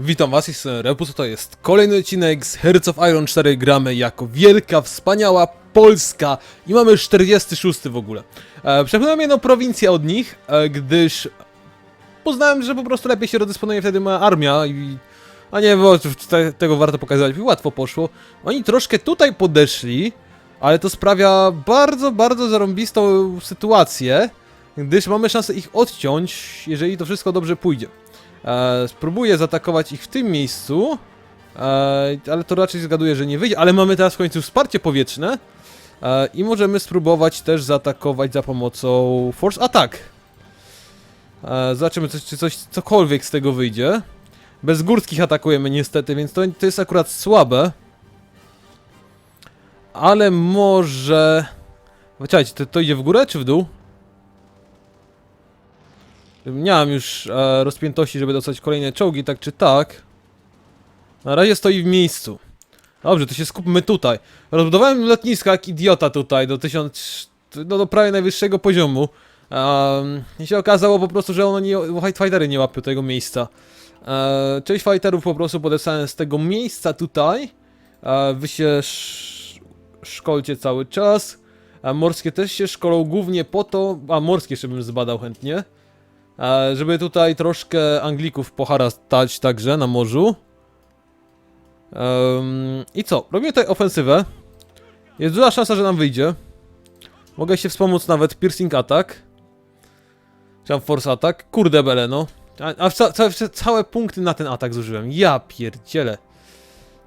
Witam was, jestem Repus, to jest kolejny odcinek z Hearts of Iron 4 gramy jako wielka, wspaniała Polska i mamy 46 w ogóle. E, Przepłynąłem jedną prowincję od nich, e, gdyż poznałem, że po prostu lepiej się rozdysponuje wtedy moja armia i... A nie, bo te, tego warto pokazać, mi łatwo poszło. Oni troszkę tutaj podeszli, ale to sprawia bardzo, bardzo zarąbistą sytuację, gdyż mamy szansę ich odciąć, jeżeli to wszystko dobrze pójdzie. E, spróbuję zaatakować ich w tym miejscu, e, ale to raczej zgaduję, że nie wyjdzie, ale mamy teraz w końcu wsparcie powietrzne e, i możemy spróbować też zaatakować za pomocą Force Attack. E, zobaczymy, czy coś, cokolwiek z tego wyjdzie. Bez górskich atakujemy niestety, więc to, to jest akurat słabe. Ale może... Czekajcie, to, to idzie w górę czy w dół? Nie mam już e, rozpiętości, żeby dostać kolejne czołgi, tak czy tak. Na razie stoi w miejscu. Dobrze, to się skupmy tutaj. Rozbudowałem lotniska jak idiota tutaj do 1000... No, do prawie najwyższego poziomu. Um, I się okazało po prostu, że ono nie, Fightery nie łapią tego miejsca. E, część fighterów po prostu podesłałem z tego miejsca tutaj. E, wy się sz szkolcie cały czas. A morskie też się szkolą głównie po to... A morskie jeszcze bym zbadał chętnie. Żeby tutaj troszkę Anglików poharastać także na morzu. I co? Robimy tutaj ofensywę. Jest duża szansa, że nam wyjdzie. Mogę się wspomóc nawet Piercing Attack. Czy tam Force Attack. Kurde bele, no. A, a ca całe, całe punkty na ten atak zużyłem. Ja pierdzielę.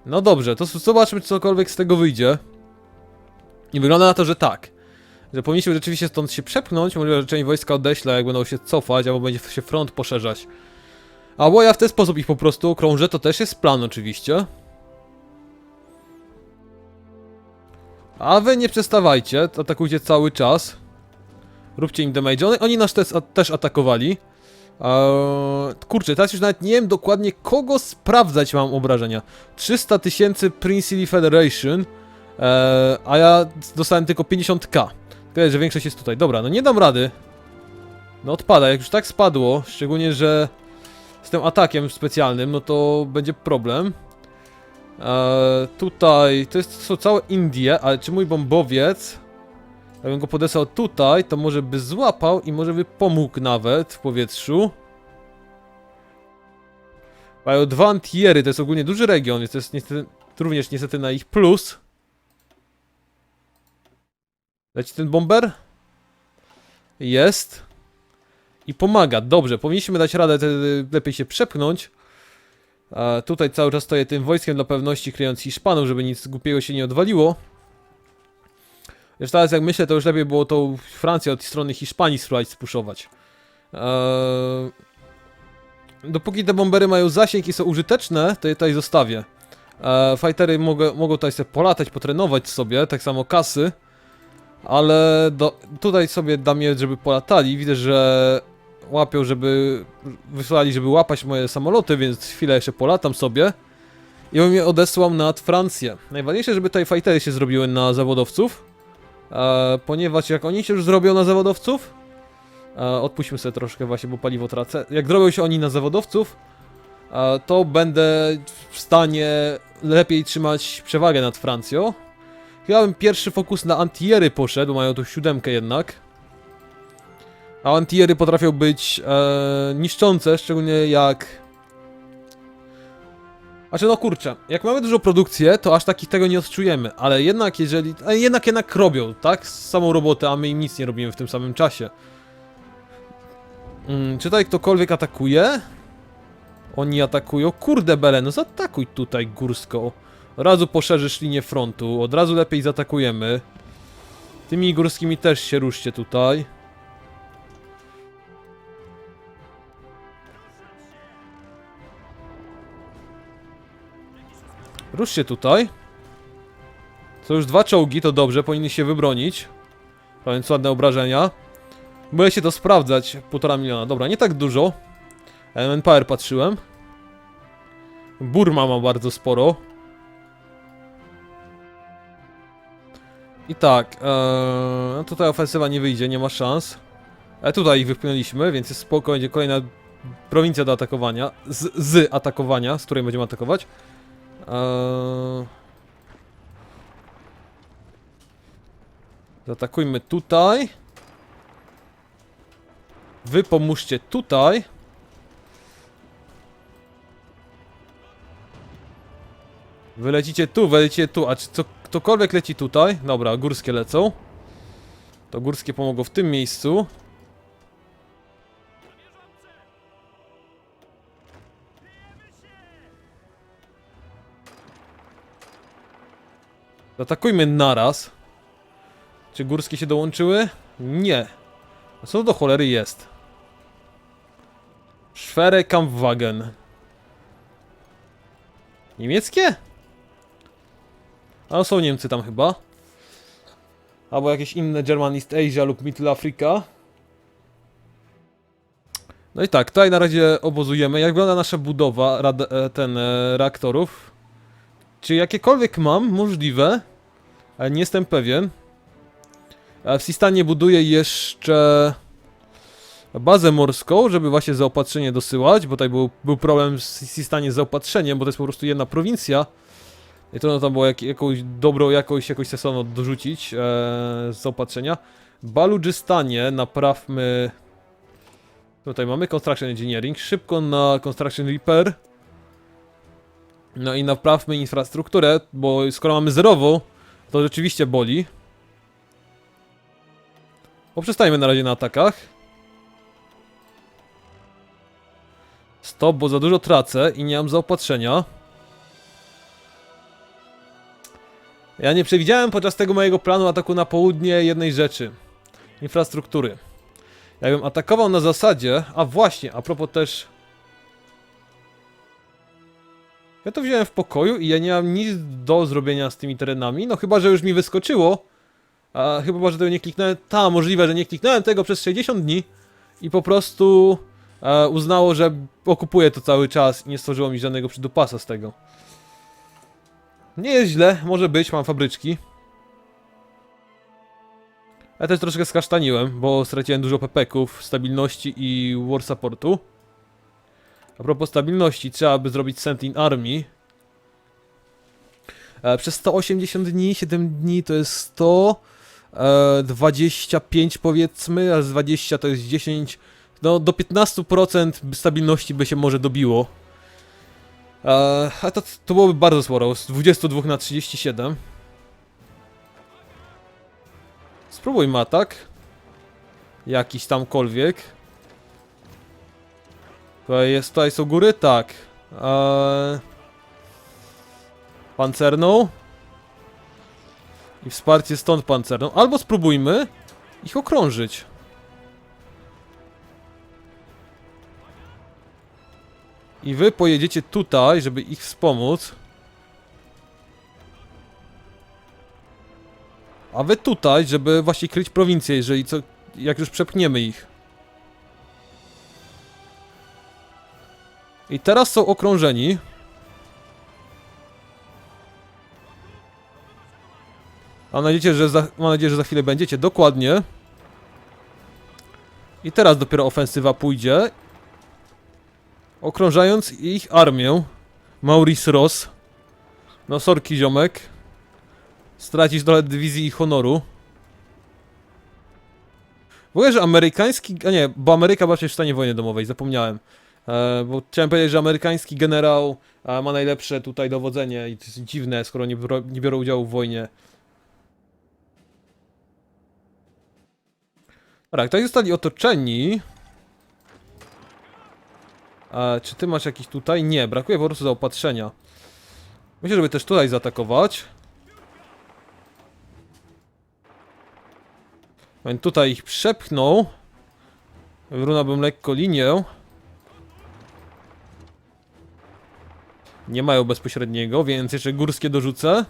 No dobrze, to zobaczmy, czy cokolwiek z tego wyjdzie. I wygląda na to, że tak że powinniśmy rzeczywiście stąd się przepchnąć, może że część wojska odeślę, jak będą się cofać, albo będzie się front poszerzać. Albo ja w ten sposób ich po prostu okrążę, to też jest plan oczywiście. A wy nie przestawajcie, atakujcie cały czas. Róbcie im damage. Oni, oni nas też, też atakowali. Eee, kurczę, teraz już nawet nie wiem dokładnie kogo sprawdzać mam obrażenia. 300 tysięcy Princely Federation, eee, a ja dostałem tylko 50k. Tyle, że większość jest tutaj. Dobra, no nie dam rady. No odpada, jak już tak spadło, szczególnie, że z tym atakiem specjalnym, no to będzie problem. Eee, tutaj, to, jest, są całe Indie, ale czy mój bombowiec, jakbym go podesłał tutaj, to może by złapał i może by pomógł nawet w powietrzu. Mają dwa antiery, to jest ogólnie duży region, więc to jest niestety, również niestety na ich plus. Leci ten bomber? Jest. I pomaga, dobrze, powinniśmy dać radę lepiej się przepchnąć. A tutaj cały czas stoję tym wojskiem dla pewności, kryjąc Hiszpanów, żeby nic głupiego się nie odwaliło. Już teraz jak myślę, to już lepiej było tą Francję od strony Hiszpanii spróbować spuszować. Eee... Dopóki te bombery mają zasięg i są użyteczne, to je tutaj zostawię. Eee, fightery mogą, mogą tutaj sobie polatać, potrenować sobie, tak samo kasy. Ale do, tutaj sobie dam je, żeby polatali. Widzę, że łapią, żeby wysłali, żeby łapać moje samoloty, więc chwilę jeszcze polatam sobie. I on mnie odesłał nad Francję. Najważniejsze, żeby tutaj fightery się zrobiły na zawodowców. E, ponieważ jak oni się już zrobią na zawodowców, e, odpuśćmy sobie troszkę właśnie, bo paliwo tracę. Jak zrobią się oni na zawodowców, e, to będę w stanie lepiej trzymać przewagę nad Francją. Chyba bym pierwszy fokus na antiery poszedł, mają tu siódemkę jednak. A antiery potrafią być e, niszczące, szczególnie jak... Znaczy no kurczę, jak mamy dużą produkcję, to aż takich tego nie odczujemy, ale jednak jeżeli... A jednak jednak robią, tak? Samą robotę, a my im nic nie robimy w tym samym czasie. Mm, czy tutaj ktokolwiek atakuje? Oni atakują. Kurde bele, no zaatakuj tutaj górską. Od razu poszerzysz linię frontu, od razu lepiej zaatakujemy. Tymi górskimi też się ruszcie tutaj. Rusz się tutaj. Są już dwa czołgi, to dobrze, powinni się wybronić. Więc ładne obrażenia. Boję się to sprawdzać. Półtora miliona. Dobra, nie tak dużo. Element Power patrzyłem. Burma ma bardzo sporo. I tak, ee, tutaj ofensywa nie wyjdzie, nie ma szans. Ale tutaj ich wypchnęliśmy, więc jest spoko, będzie kolejna prowincja do atakowania, z, z atakowania, z której będziemy atakować. Eee... Zaatakujmy tutaj. Wy pomóżcie tutaj. Wy lecicie tu, wy lecicie tu, a czy co, ktokolwiek leci tutaj? Dobra, górskie lecą. To górskie pomogą w tym miejscu. Atakujmy naraz. Czy górskie się dołączyły? Nie. A co do cholery jest? Schwere Kampfwagen. Niemieckie? A są Niemcy tam chyba. Albo jakieś inne German East Asia lub Middle Africa. No i tak, tutaj na razie obozujemy. Jak wygląda nasza budowa rad, e, ten e, reaktorów? Czy jakiekolwiek mam? Możliwe. Ale nie jestem pewien. E, W Sistanie buduję jeszcze bazę morską, żeby właśnie zaopatrzenie dosyłać, bo tutaj był, był problem w Sistanie z zaopatrzeniem, bo to jest po prostu jedna prowincja. I trudno tam było jak, jakąś dobrą jakość, jakoś sensowną dorzucić e, z zaopatrzenia. Baludżystanie naprawmy... Tutaj mamy Construction Engineering, szybko na Construction Repair. No i naprawmy infrastrukturę, bo skoro mamy zerową, to rzeczywiście boli. Poprzestajmy na razie na atakach. Stop, bo za dużo tracę i nie mam zaopatrzenia. Ja nie przewidziałem podczas tego mojego planu ataku na południe jednej rzeczy. Infrastruktury. Jakbym atakował na zasadzie... A właśnie, a propos też... Ja to wziąłem w pokoju i ja nie mam nic do zrobienia z tymi terenami, no chyba, że już mi wyskoczyło. A chyba, że tego nie kliknąłem. Ta, możliwe, że nie kliknąłem tego przez 60 dni i po prostu e, uznało, że okupuję to cały czas i nie stworzyło mi żadnego przydupasa z tego. Nie jest źle, może być, mam fabryczki. Ja też troszkę skasztaniłem, bo straciłem dużo pepeków, stabilności i war supportu. A propos stabilności, trzeba by zrobić Sentin Army. E, przez 180 dni, 7 dni to jest 100, e, 25 powiedzmy, a z 20 to jest 10, no do 15% stabilności by się może dobiło. E, a to, to byłoby bardzo sporo, z 22 na 37. Spróbujmy atak. Jakiś tamkolwiek. Tutaj, jest, tutaj są góry? Tak. Eee... Pancerną. I wsparcie stąd pancerną. Albo spróbujmy ich okrążyć. I wy pojedziecie tutaj, żeby ich wspomóc. A wy tutaj, żeby właśnie kryć prowincję, jeżeli co... Jak już przepchniemy ich. I teraz są okrążeni. Mam nadzieję, że za, mam nadzieję, że za chwilę będziecie. Dokładnie. I teraz dopiero ofensywa pójdzie. Okrążając ich armię. Maurice Ross. No sorki ziomek. Stracisz trochę dywizji i honoru. W ogóle, że amerykański... A nie, bo Ameryka była w stanie wojny domowej, zapomniałem. E, bo chciałem powiedzieć, że amerykański generał ma najlepsze tutaj dowodzenie i to jest dziwne, skoro nie, nie biorą udziału w wojnie. Dobra, tutaj zostali otoczeni. E, czy ty masz jakiś tutaj? Nie, brakuje po prostu zaopatrzenia. Myślę, żeby też tutaj zaatakować. Więc tutaj ich przepchnął. Wyrównałbym lekko linię. Nie mają bezpośredniego, więc jeszcze górskie dorzucę.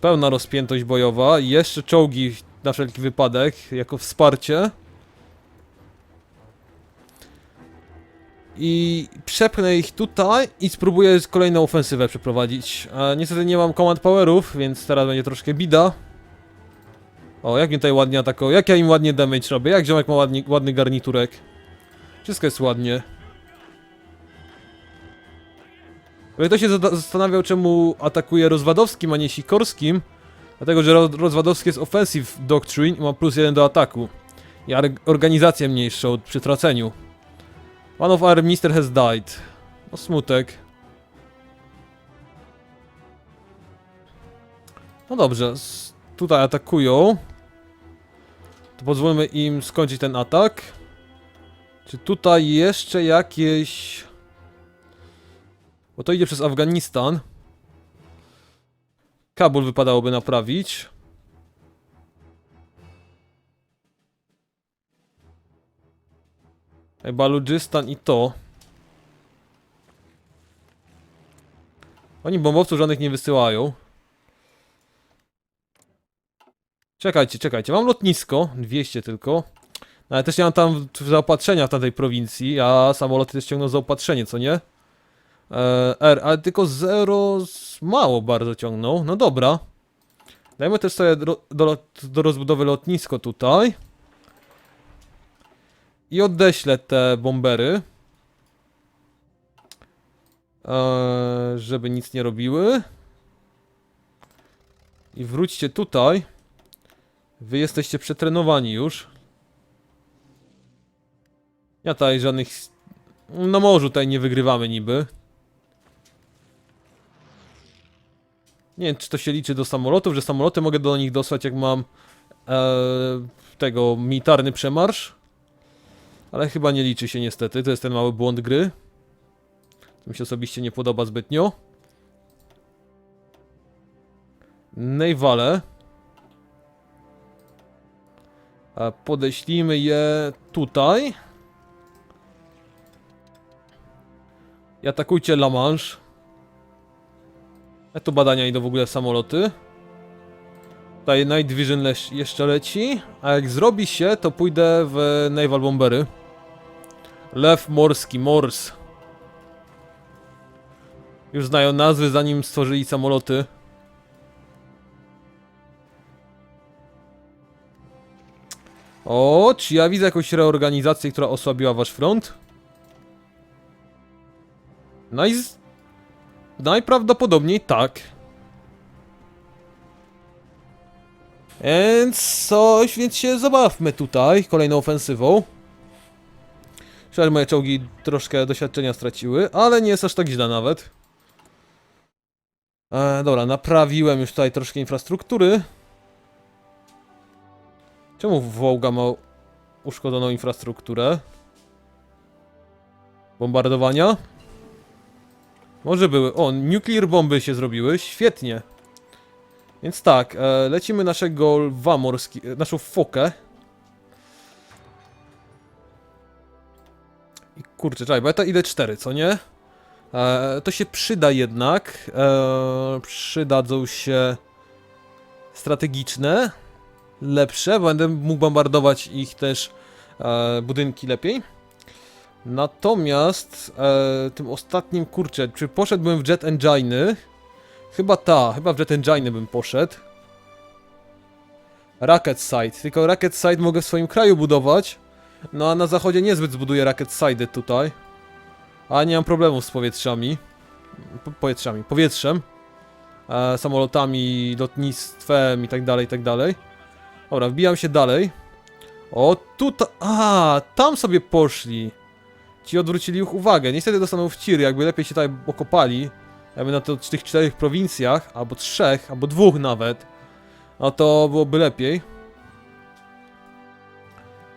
Pełna rozpiętość bojowa. Jeszcze czołgi na wszelki wypadek, jako wsparcie. I przepchnę ich tutaj i spróbuję kolejną ofensywę przeprowadzić. A niestety nie mam command powerów, więc teraz będzie troszkę bida. O, jak mnie tutaj ładnie atakował. Jak ja im ładnie damage robię. Jak ziomek ma ładnie, ładny garniturek. Wszystko jest ładnie. Ale ktoś się zastanawiał, czemu atakuje rozwadowskim, a nie sikorskim. Dlatego, że ro rozwadowski jest offensive doctrine i ma plus jeden do ataku. I organizację mniejszą przy traceniu. One of our minister has died. No smutek. No dobrze, tutaj atakują. To pozwólmy im skończyć ten atak. Czy tutaj jeszcze jakieś... Bo to idzie przez Afganistan. Kabul wypadałoby naprawić. Baludżystan i to. Oni bombowców żadnych nie wysyłają. Czekajcie, czekajcie. Mam lotnisko. 200 tylko. No, Ale też nie mam tam zaopatrzenia w tamtej prowincji, a samoloty też ciągną zaopatrzenie, co nie? E, R, ale tylko 0 z- mało bardzo ciągną. No dobra. Dajmy też sobie do, do, do rozbudowy lotnisko tutaj. I odeślę te bombery. E, żeby nic nie robiły. I wróćcie tutaj. Wy jesteście przetrenowani już. Ja tutaj żadnych... Na morzu tutaj nie wygrywamy niby. Nie wiem, czy to się liczy do samolotów, że samoloty mogę do nich dosłać, jak mam e, tego militarny przemarsz. Ale chyba nie liczy się niestety, to jest ten mały błąd gry. To mi się osobiście nie podoba zbytnio. A Podeślijmy je tutaj. I atakujcie La Manche. A tu badania idą w ogóle samoloty. Tutaj Night Vision jeszcze leci. A jak zrobi się, to pójdę w Naval Bombery. Lew morski, Mors. Już znają nazwy, zanim stworzyli samoloty. O, czy ja widzę jakąś reorganizację, która osłabiła wasz front? Naj... Najprawdopodobniej tak. Więc coś, więc się zabawmy tutaj kolejną ofensywą. Szkoda, moje czołgi troszkę doświadczenia straciły, ale nie jest aż tak źle nawet. E, dobra, naprawiłem już tutaj troszkę infrastruktury. Czemu Wołga ma uszkodzoną infrastrukturę? Bombardowania? Może były. O, nuclear bomby się zrobiły. Świetnie. Więc tak, e, lecimy naszego lwa morski, e, naszą fokę. Kurczę, czekaj, bo ja to idę 4, co nie? E, to się przyda jednak. E, przydadzą się strategiczne, lepsze, będę mógł bombardować ich też e, budynki lepiej. Natomiast e, tym ostatnim, kurczę, czy poszedłbym w Jet Engine? Chyba ta, chyba w Jet Engine bym poszedł. Rocket Site, tylko Rocket Site mogę w swoim kraju budować, no a na zachodzie niezbyt zbuduję Rocket Site tutaj. A nie mam problemów z powietrzami. Po- Powietrzami, powietrzem. E, samolotami, lotnictwem i tak dalej, i tak dalej. Dobra, wbijam się dalej. O, tutaj... A, tam sobie poszli. Ci odwrócili ich uwagę. Niestety dostaną w tir, jakby lepiej się tutaj okopali. Jakby na tych czterech prowincjach, albo trzech, albo dwóch nawet. No to byłoby lepiej.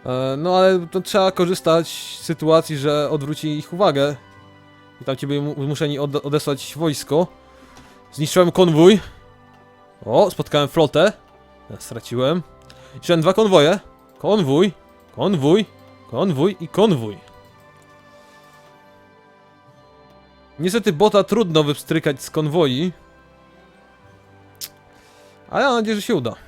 E, no ale to trzeba korzystać z sytuacji, że odwróci ich uwagę. I tam ci byli odesłać wojsko. Zniszczyłem konwój. O, spotkałem flotę. Ja straciłem. Jeszcze dwa konwoje. Konwój, konwój, konwój i konwój. Niestety bota trudno wypstrykać z konwoi. Ale mam nadzieję, że się uda.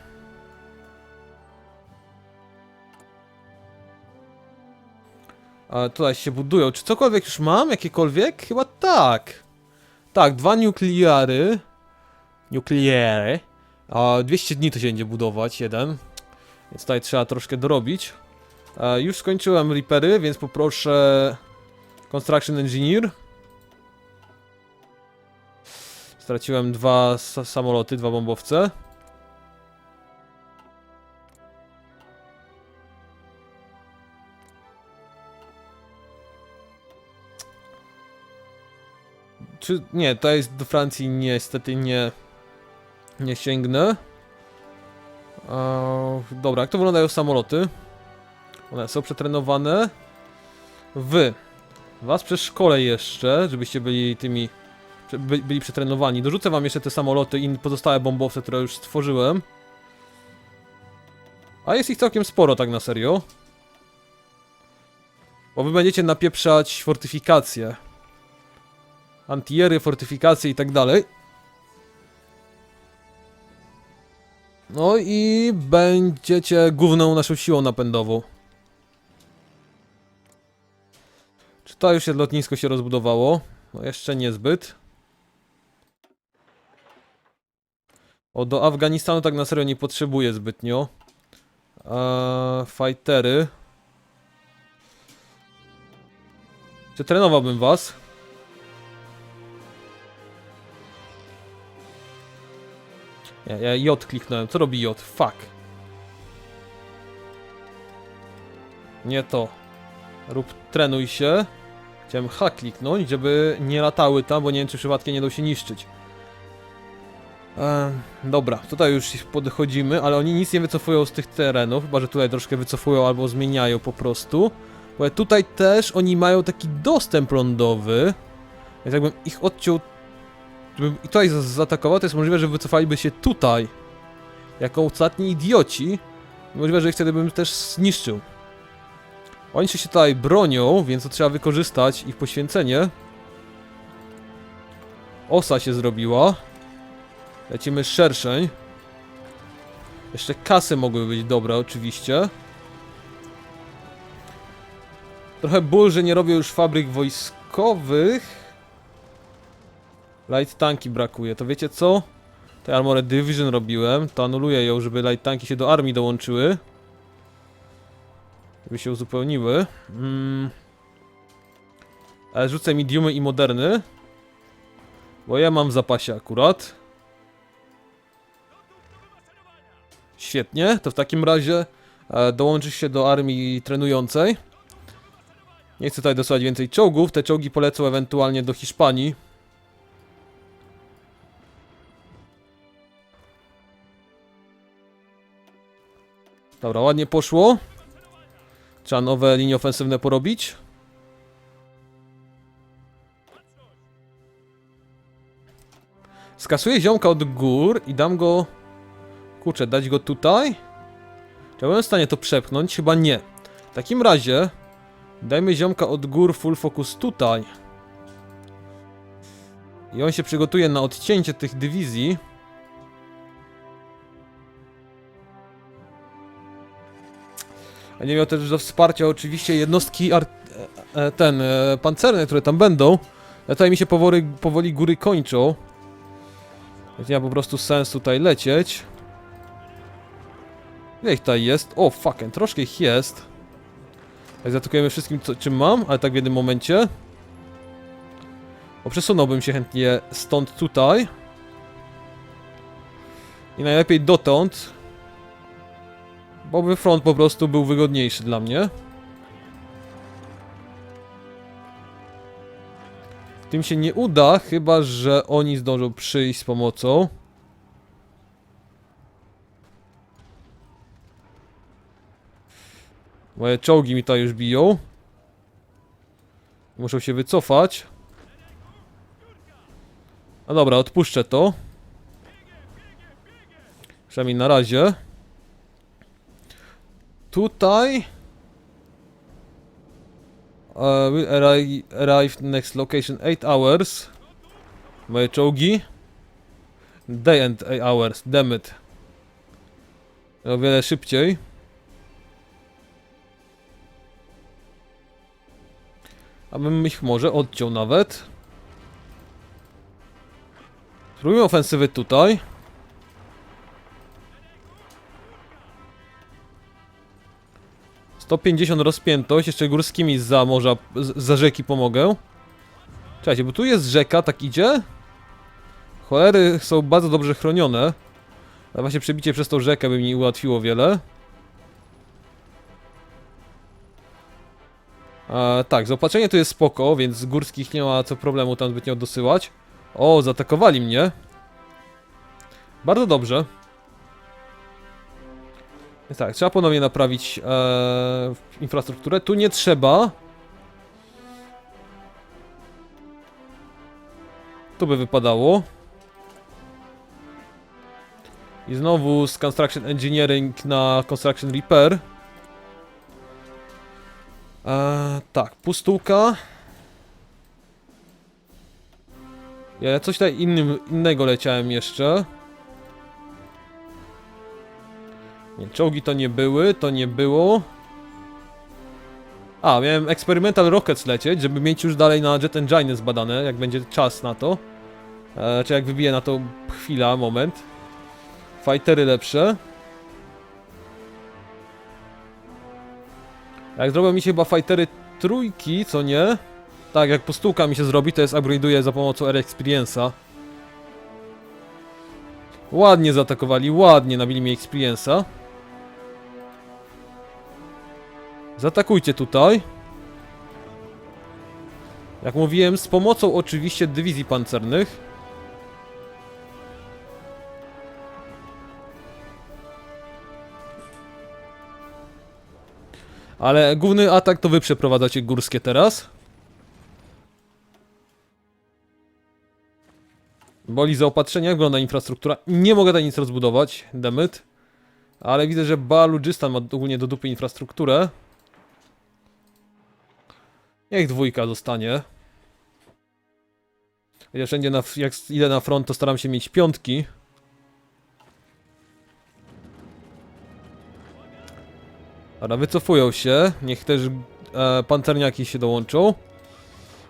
Tutaj się budują. Czy cokolwiek już mam? Jakiekolwiek? Chyba tak. Tak, dwa nukleary. Nukleary. A 200 dni to się będzie budować, jeden. Więc tutaj trzeba troszkę dorobić. E, już skończyłem Reapery, więc poproszę Construction Engineer. Straciłem dwa sa- samoloty, dwa bombowce. Czy nie, to jest do Francji niestety nie nie sięgnę. Eee, dobra, jak to wyglądają samoloty? One są przetrenowane. Wy. Was przeszkolę jeszcze, żebyście byli tymi. By, byli przetrenowani. Dorzucę wam jeszcze te samoloty i pozostałe bombowce, które już stworzyłem. A jest ich całkiem sporo, tak na serio. Bo wy będziecie napieprzać fortyfikacje. Antiery, fortyfikacje i tak dalej. No i będziecie główną naszą siłą napędową. Czy to już lotnisko się rozbudowało? No jeszcze niezbyt. O, do Afganistanu tak na serio nie potrzebuję zbytnio. Eee, fightery. Czy trenowałbym was? Ja, ja J kliknąłem. Co robi J? Fuck. Nie to. Rób trenuj się. Chciałem H kliknąć, żeby nie latały tam, bo nie wiem czy przypadkiem nie da się niszczyć. Ehm, dobra, tutaj już podchodzimy, ale oni nic nie wycofują z tych terenów, chyba że tutaj troszkę wycofują albo zmieniają po prostu. Bo tutaj też oni mają taki dostęp lądowy, więc jakbym ich odciął Gdybym i tutaj zaatakował, to jest możliwe, że wycofaliby się tutaj. Jako ostatni idioci. Możliwe, że ich wtedy bym też zniszczył. Oni się tutaj bronią, więc to trzeba wykorzystać ich poświęcenie. Osa się zrobiła. Lecimy szerszeń. Jeszcze kasy mogły być dobre, oczywiście. Trochę ból, że nie robię już fabryk wojskowych. Light tanki brakuje, to wiecie co? Te Armored Division robiłem, to anuluję ją, żeby light tanki się do armii dołączyły. Żeby się uzupełniły. Mm. Ale rzucę mediumy i moderny. Bo ja mam w zapasie akurat. Świetnie, to w takim razie e, dołączysz się do armii trenującej. Nie chcę tutaj dosyłać więcej czołgów, te czołgi polecą ewentualnie do Hiszpanii. Dobra, ładnie poszło. Trzeba nowe linie ofensywne porobić. Skasuję ziomka od gór i dam go... Kurczę, dać go tutaj? Czy ja byłem w stanie to przepchnąć? Chyba nie. W takim razie... Dajmy ziomka od gór full focus tutaj. I on się przygotuje na odcięcie tych dywizji. Będzie miał też do wsparcia oczywiście jednostki e, e, ten, e, pancerne, które tam będą. Tutaj mi się powoli, powoli góry kończą. Więc nie ma po prostu sensu tutaj lecieć. Ile ich tutaj jest? O, fucking, troszkę ich jest. Tak zaatakujemy wszystkim, co, czym mam, ale tak w jednym momencie. O, przesunąłbym się chętnie stąd tutaj. I najlepiej dotąd, bo by front po prostu był wygodniejszy dla mnie. Tym się nie uda, chyba że oni zdążą przyjść z pomocą. Moje czołgi mi tutaj już biją. Muszą się wycofać. No dobra, odpuszczę to. Przynajmniej na razie. Tutaj. Uh, will arrive, arrive next location 8 hours. Moje czołgi. Day and 8 hours, damn it. O wiele szybciej. Abym ich może odciął nawet. Spróbujmy ofensywy tutaj. 150 rozpiętość, jeszcze górskimi za morza, za rzeki pomogę. Czekajcie, bo tu jest rzeka, tak idzie? Cholery są bardzo dobrze chronione. Ale właśnie przebicie przez tą rzekę by mi ułatwiło wiele. E, tak, zaopatrzenie tu jest spoko, więc z górskich nie ma co problemu tam zbytnio dosyłać. O, zaatakowali mnie. Bardzo dobrze. Tak, trzeba ponownie naprawić e, infrastrukturę. Tu nie trzeba. Tu by wypadało. I znowu z Construction Engineering na Construction Repair. E, tak, pustułka. Ja coś tutaj innym, innego leciałem jeszcze. Nie, czołgi to nie były, to nie było. A, miałem Experimental Rockets lecieć, żeby mieć już dalej na Jet Engine zbadane, jak będzie czas na to. E, czy jak wybije na to chwila, moment. Fightery lepsze. Jak zrobią mi się chyba fightery trójki, co nie? Tak, jak postułka mi się zrobi, to jest upgrade'uję za pomocą Air Experience'a. Ładnie zaatakowali, ładnie nabili mi Experience'a. Zaatakujcie tutaj. Jak mówiłem, z pomocą oczywiście dywizji pancernych. Ale główny atak to wy przeprowadzacie górskie teraz. Boli zaopatrzenia, jak wygląda infrastruktura. Nie mogę tutaj nic rozbudować, demyt. Ale widzę, że Baludżystan ma ogólnie do dupy infrastrukturę. Niech dwójka zostanie. Ja wszędzie na, jak idę na front, to staram się mieć piątki. Dobra, wycofują się. Niech też e, pancerniaki się dołączą.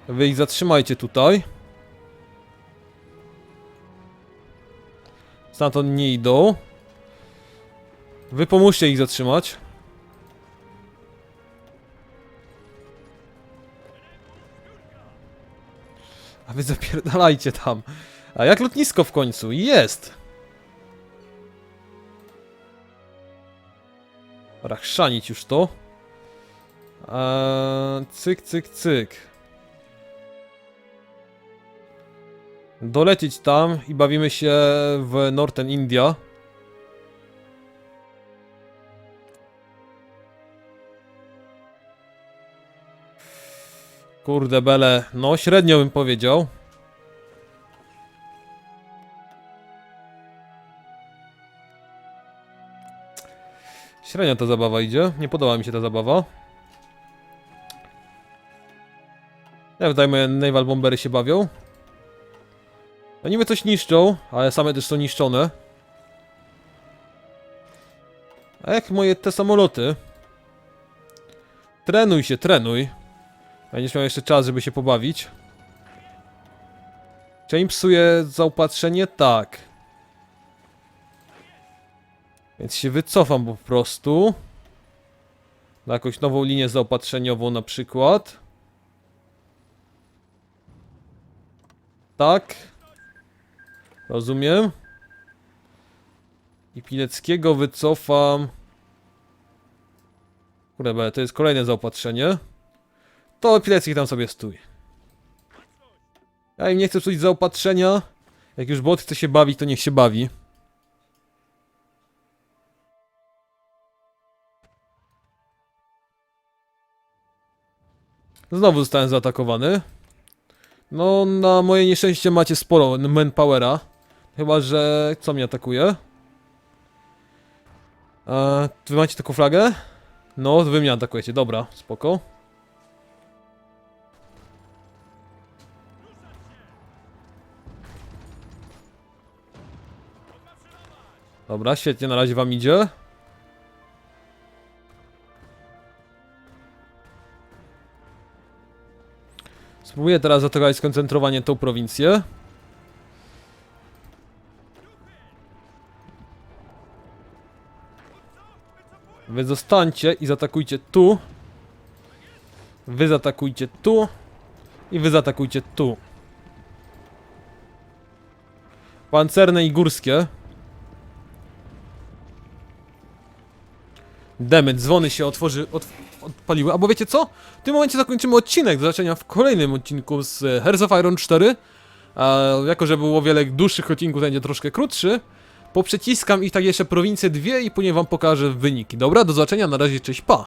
Wy ich zatrzymajcie tutaj. Stamtąd nie idą. Wy pomóżcie ich zatrzymać. A wy zapierdalajcie tam. A jak lotnisko w końcu? Jest! Dobra, chrzanić już to. Eee, cyk, cyk, cyk. Dolecieć tam i bawimy się w Northern India. Kurde bele, no średnio bym powiedział. Średnio ta zabawa idzie, nie podoba mi się ta zabawa. Ja tutaj moje naval bombery się bawią. No niby coś niszczą, ale same też są niszczone. A jak moje te samoloty? Trenuj się, trenuj. Będziesz miał jeszcze czas, żeby się pobawić. Czy im psuje zaopatrzenie? Tak. Więc się wycofam po prostu. Na jakąś nową linię zaopatrzeniową na przykład. Tak. Rozumiem. I Pileckiego wycofam. Kurde, to jest kolejne zaopatrzenie. To Pilecki tam sobie stój. Ja im nie chcę psuć zaopatrzenia. Jak już bot chce się bawić, to niech się bawi. Znowu zostałem zaatakowany. No, na moje nieszczęście macie sporo manpowera. Chyba, że... co mnie atakuje? Eee, wy macie taką flagę? No, wy mnie atakujecie, dobra, spoko. Dobra, świetnie, na razie wam idzie. Spróbuję teraz zaatakować skoncentrowanie tą prowincję. Wy zostańcie i zaatakujcie tu. Wy zaatakujcie tu. I wy zaatakujcie tu. Pancerne i górskie. Demet, dzwony się otworzy, otw odpaliły. Albo wiecie co? W tym momencie zakończymy odcinek. Do zobaczenia w kolejnym odcinku z Hearts of Iron 4. A jako, że było wiele dłuższych odcinków, będzie troszkę krótszy. Poprzeciskam ich tak jeszcze prowincje dwie i później wam pokażę wyniki. Dobra, do zobaczenia, na razie, cześć, pa!